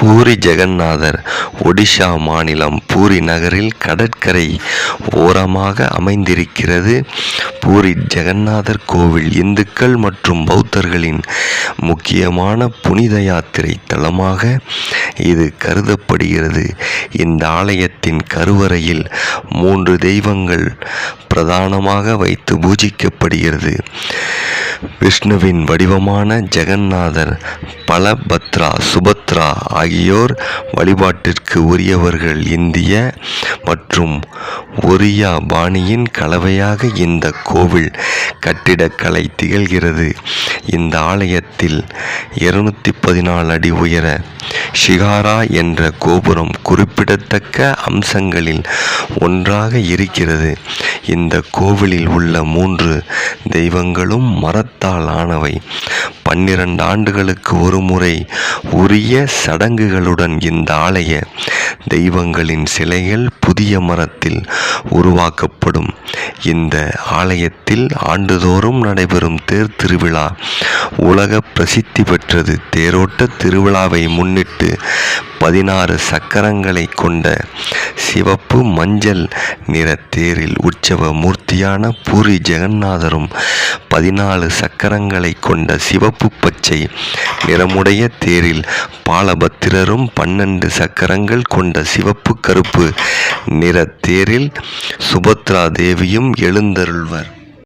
பூரி ஜெகந்நாதர் ஒடிஷா மாநிலம் பூரி நகரில் கடற்கரை ஓரமாக அமைந்திருக்கிறது. பூரி ஜெகந்நாதர் கோவில் இந்துக்கள் மற்றும் பௌத்தர்களின் முக்கியமான புனித யாத்திரை தலமாக இது கருதப்படுகிறது. இந்த ஆலயத்தின் கருவறையில் மூன்று தெய்வங்கள் பிரதானமாக வைத்து பூஜிக்கப்படுகிறது. விஷ்ணுவின் வடிவமான ஜெகந்நாதர் பலபத்ரா சுபத்ரா ஆகியோர் வழிபாட்டிற்கு உரியவர்கள் இந்திய மற்றும் ஒரியா பாணியின் கலவையாக இந்த கோவில் கட்டிடக்கலை திகழ்கிறது. இந்த ஆலயத்தில் இருநூத்தி பதினாலு அடி உயர ஷிகாரா என்ற கோபுரம் குறிப்பிடத்தக்க அம்சங்களில் ஒன்றாக இருக்கிறது. இந்த கோவிலில் உள்ள மூன்று தெய்வங்களும் மரத்தால் ஆனவை பன்னிரண்டு ஆண்டுகளுக்கு ஒரு முறை உரிய சடங்குகளுடன் இந்த ஆலய தெய்வங்களின் சிலைகள் புதிய மரத்தில் உருவாக்கப்படும். இந்த ஆலயத்தில் ஆண்டுதோறும் நடைபெறும் தேர் திருவிழா உலக பிரசித்தி பெற்றது. தேரோட்ட திருவிழாவை முன்னிட்டு பதினாறு சக்கரங்களை கொண்ட சிவப்பு மஞ்சள் நிற தேரில் உற்சவ மூர்த்தியான பூரி ஜெகநாதரும் பதினாலு சக்கரங்களை கொண்ட சிவப்பு பச்சை நிறமுடைய தேரில் பாலபத்திரரும் பன்னெண்டு சக்கரங்கள் கொண்ட சிவப்பு கருப்பு நிற தேரில் சுபத்ரா தேவியும் எழுந்தருள்வர்.